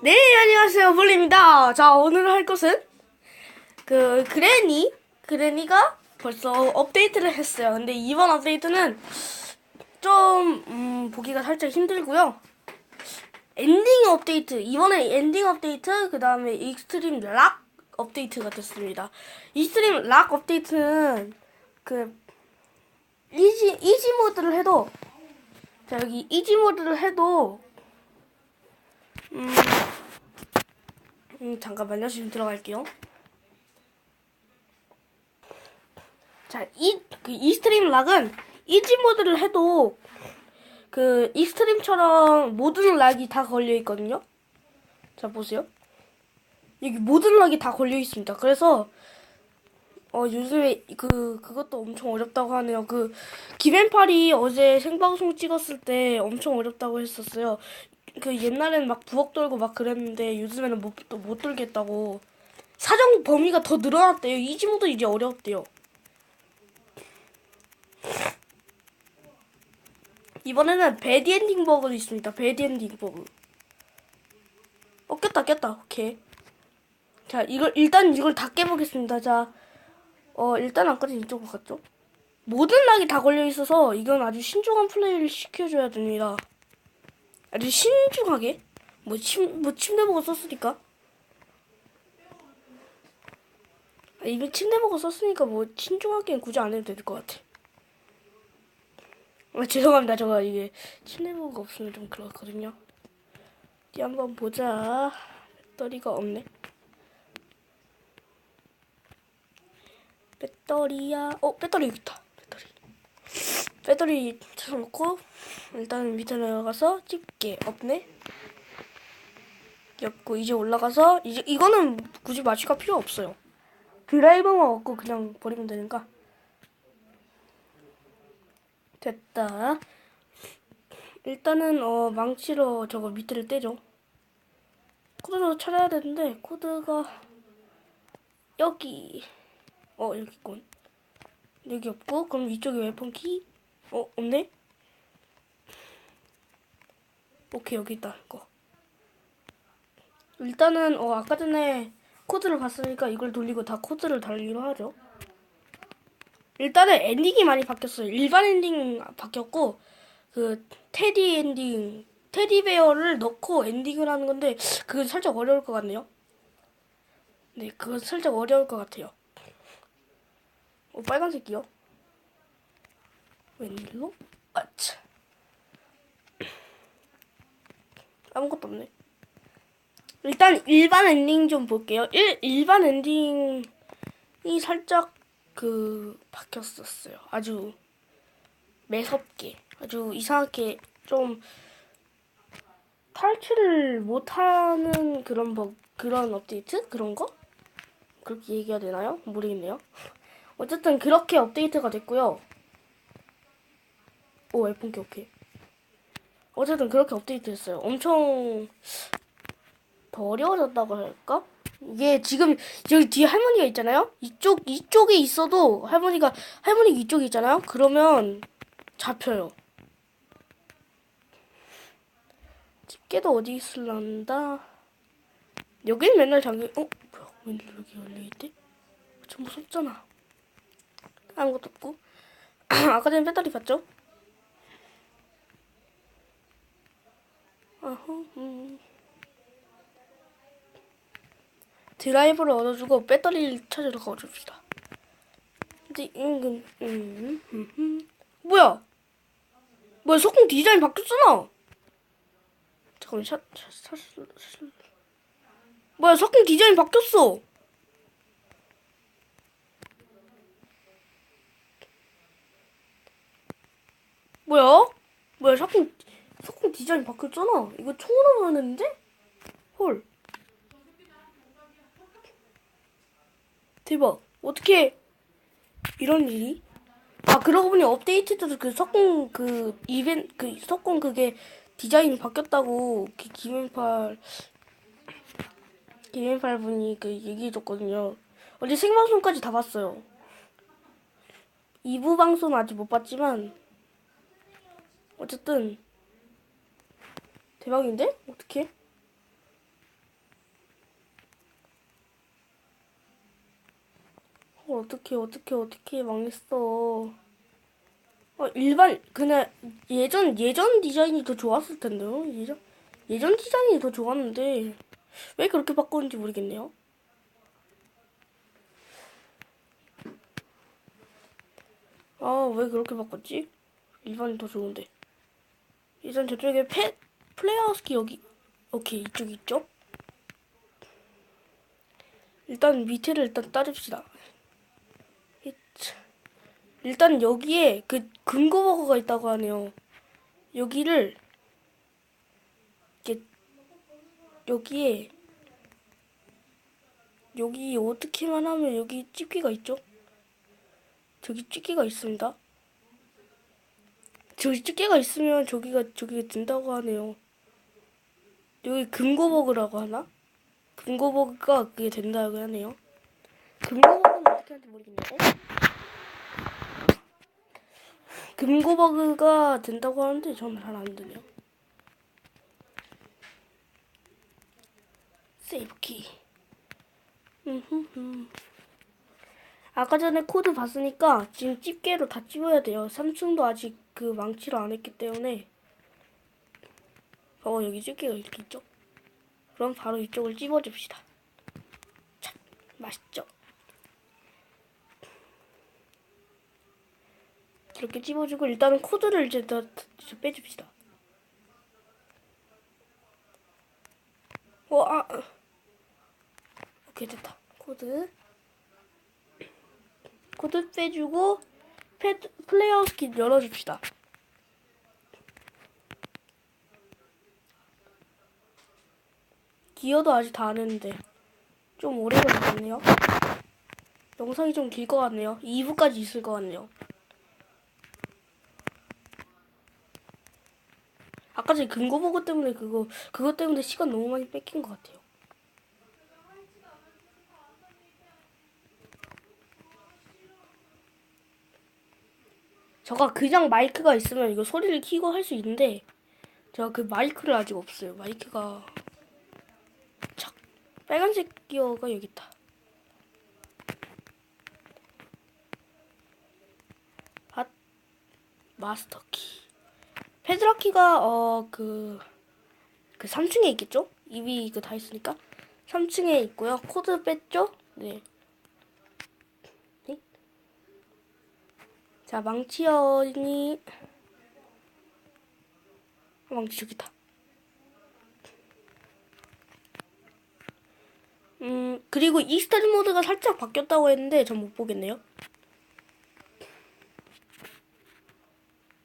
네, 안녕하세요. 볼리입니다. 자, 오늘 할 것은 그 그레니, 그레니가 벌써 업데이트를 했어요. 근데 이번 업데이트는 좀 음, 보기가 살짝 힘들고요. 엔딩 업데이트, 이번에 엔딩 업데이트, 그 다음에 익스트림 락 업데이트가 됐습니다. 익스트림 락 업데이트는 그 이지 이지 모드를 해도 자 여기 이지 모드를 해도 음, 음 잠깐만요 지금 들어갈게요. 자, 이, 그 이 스트림 락은 이지 모드를 해도 그 이 스트림처럼 모든 락이 다 걸려 있거든요. 자, 보세요. 여기 모든 락이 다 걸려 있습니다. 그래서 어 요즘에 그 그것도 엄청 어렵다고 하네요. 그 김앤팔이 어제 생방송 찍었을 때 엄청 어렵다고 했었어요. 그 옛날에는 막 부엌 돌고 막 그랬는데 요즘에는 못, 또못 돌겠다고 사정 범위가 더 늘어났대요. 이지 모드 이제 어렵대요. 이번에는 배드엔딩 버그도 있습니다. 배드엔딩 버그. 어 깼다 깼다. 오케이. 자 이걸 일단 이걸 다 깨보겠습니다. 자, 어 일단 아까는 이쪽으로 갔죠. 모든 락이 다 걸려 있어서 이건 아주 신중한 플레이를 시켜줘야 됩니다. 아주 신중하게. 뭐 침, 뭐 침대 보고 썼으니까. 아, 이미 침대 보고 썼으니까 뭐 신중하게는 굳이 안 해도 될 것 같아. 아, 죄송합니다. 저가 이게 침대 보고 없으면 좀 그렇거든요. 어디 한번 보자. 배터리가 없네. 배터리야. 어, 배터리 여기 있다. 배터리. 찾아놓고 일단 밑에 내려가서 집게 없네. 없고 이제 올라가서 이제 이거는 굳이 마취가 필요 없어요. 드라이버만 얻고 그냥 버리면 되니까. 됐다. 일단은 어 망치로 저거 밑에를 떼죠. 코드도 찾아야 되는데 코드가 여기 어 여기 있군. 여기 없고 그럼 이쪽에 웨폰 키? 어 없네? 오케이 여기 있다 이거. 일단은 어 아까 전에 코드를 봤으니까 이걸 돌리고 다 코드를 달리기로 하죠. 일단은 엔딩이 많이 바뀌었어요. 일반 엔딩 바뀌었고 그 테디 엔딩 테디베어를 넣고 엔딩을 하는 건데 그건 살짝 어려울 것 같네요. 네, 그건 살짝 어려울 것 같아요. 어, 빨간색이요? 웬일로? 아차. 아무것도 없네. 일단 일반 엔딩 좀 볼게요. 일, 일반 엔딩이 살짝 그 바뀌었었어요. 아주 매섭게, 아주 이상하게 좀 탈출을 못하는 그런 법, 그런 업데이트 그런 거 그렇게 얘기해야 되나요? 모르겠네요. 어쨌든 그렇게 업데이트가 됐고요. 오, 웹폰기 오케이. 어쨌든 그렇게 업데이트 됐어요. 엄청 더 어려워졌다고 할까? 이게 지금 여기 뒤에 할머니가 있잖아요. 이쪽 이쪽에 있어도 할머니가 할머니 이쪽에 있잖아요. 그러면 잡혀요. 집게도 어디 있을란다. 여긴 맨날 잠겨. 어 뭐야? 왜 여기 열려 있대? 좀 무섭잖아. 아무것도 없고. 아까 전에 배터리 봤죠? 아허. 음. 드라이버를 얻어주고 배터리를 찾으러 가줍시다. 근데 음, 음, 음, 음. 뭐야? 뭐야 소품 디자인 바뀌었잖아. 샷, 샷, 샷, 샷. 뭐야 석궁 디자인 바뀌었어. 뭐야? 뭐야 석궁 석궁 디자인 바뀌었잖아. 이거 총으로 나왔는데? 헐. 대박. 어떻게 이런 일이? 아 그러고 보니 업데이트 때도 그 석궁 그 이벤 그 석궁 그게 디자인이 바뀌었다고 그 김앤팔 김앤팔 분이 그 얘기해줬거든요. 어제 생방송까지 다 봤어요. 2부 방송 아직 못 봤지만 어쨌든 대박인데? 어떻게? 어떻게 어떻게 어떻게 망했어? 어, 일반 그냥 예전 예전 디자인이 더 좋았을 텐데요. 예전 예전 디자인이 더 좋았는데 왜 그렇게 바꿨는지 모르겠네요. 아, 왜 그렇게 바꿨지? 일반이 더 좋은데. 일단 저쪽에 펫 플레이하우스키 여기, 오케이, 이쪽 있죠? 일단 밑에를 일단 따릅시다. 일단 여기에 그 금고버거가 있다고 하네요. 여기를, 이렇게, 여기에, 여기 어떻게만 하면 여기 집기가 있죠? 저기 집게가 있습니다. 저기 집게가 있으면 저기가 저기가 된다고 하네요. 여기 금고버그라고 하나? 금고버그가 그게 된다고 하네요. 금고버그는 어떻게 하는지 모르겠네요. 금고버그가 된다고 하는데 저는 잘 안 되네요. 세이브키. 아까 전에 코드 봤으니까 지금 집게로 다 찝어야 돼요. 삼층도 아직 그 망치를 안 했기 때문에 어 여기 집게가 이렇게 있죠? 그럼 바로 이쪽을 찝어줍시다. 참 맛있죠? 이렇게 찝어주고 일단은 코드를 이제 더, 더 빼줍시다. 어, 아, 오케이 됐다. 코드. 코드 빼주고 패드, 플레이어스 킷 열어줍시다. 기어도 아직 다 안 했는데 좀 오래 걸리겠네요. 영상이 좀 길 것 같네요. 2부까지 있을 것 같네요. 아까 전에 근거보고 때문에 그거 그것 때문에 시간 너무 많이 뺏긴 것 같아요. 저가 그냥 마이크가 있으면 이거 소리를 키고 할 수 있는데 제가 그 마이크를 아직 없어요. 마이크가 착 빨간색 기어가 여기 있다. 핫 마스터 키. 페드라 키가 어그그 그 3층에 있겠죠? 입이 그 다 있으니까 3층에 있고요. 코드 뺐죠? 네. 자, 망치연이 망치 저기다. 음, 그리고 이스타일 모드가 살짝 바뀌었다고 했는데 전 못 보겠네요.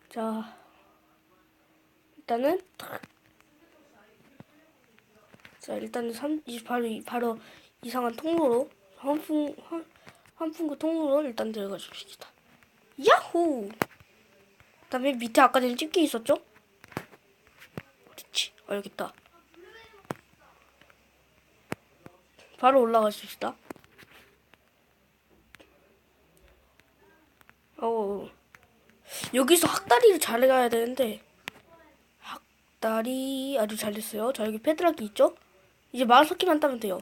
자, 일단은 자, 일단은 3, 바로 바로 이상한 통로로 환풍 환, 환풍구 통로로 일단 들어가 줍시다. 야호! 그다음에 밑에 아까 전에 집게 있었죠? 여기 있다. 바로 올라가 줍시다. 어 여기서 학다리를 잘 가야 되는데 학다리 아주 잘 됐어요. 자 여기 패드락이 있죠? 이제 마우스 키만 따면 돼요.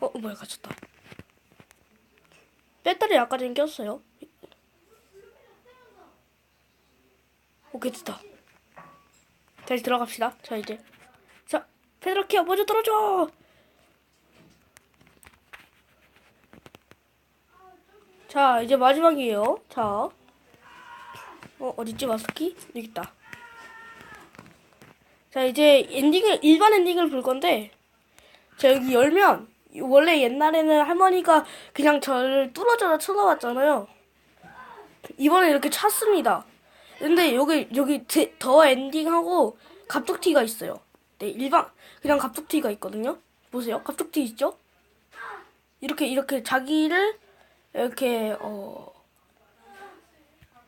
어 뭐야 갇혔다. 배터리 아까 전에 꼈어요. 오케이 됐다. 다시 들어갑시다. 자 이제 자 페드라키아 먼저 떨어져. 자 이제 마지막이에요. 자 어, 어딨지 마스키? 여기 있다. 자 이제 엔딩을 일반 엔딩을 볼 건데 자 여기 열면 원래 옛날에는 할머니가 그냥 저를 뚫어져라 쳐다봤잖아요. 이번에 이렇게 찼습니다. 근데 여기 여기 제, 더 엔딩하고 갑툭튀가 있어요. 네 일반 그냥 갑툭튀가 있거든요. 보세요, 갑툭튀 있죠? 이렇게 이렇게 자기를 이렇게 어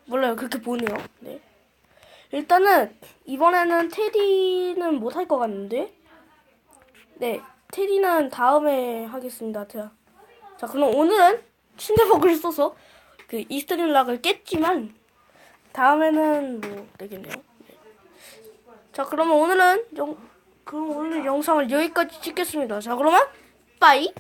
몰라요 그렇게 보네요. 네 일단은 이번에는 테디는 못 할 것 같는데 네 테디는 다음에 하겠습니다. 자, 자 그럼 오늘은 침대버그를 써서 그 이스트림 락을 깼지만 다음에는 뭐 되겠네요. 네. 자 그러면 오늘은 영 그럼 오늘 영상을 여기까지 찍겠습니다. 자 그러면 빠이.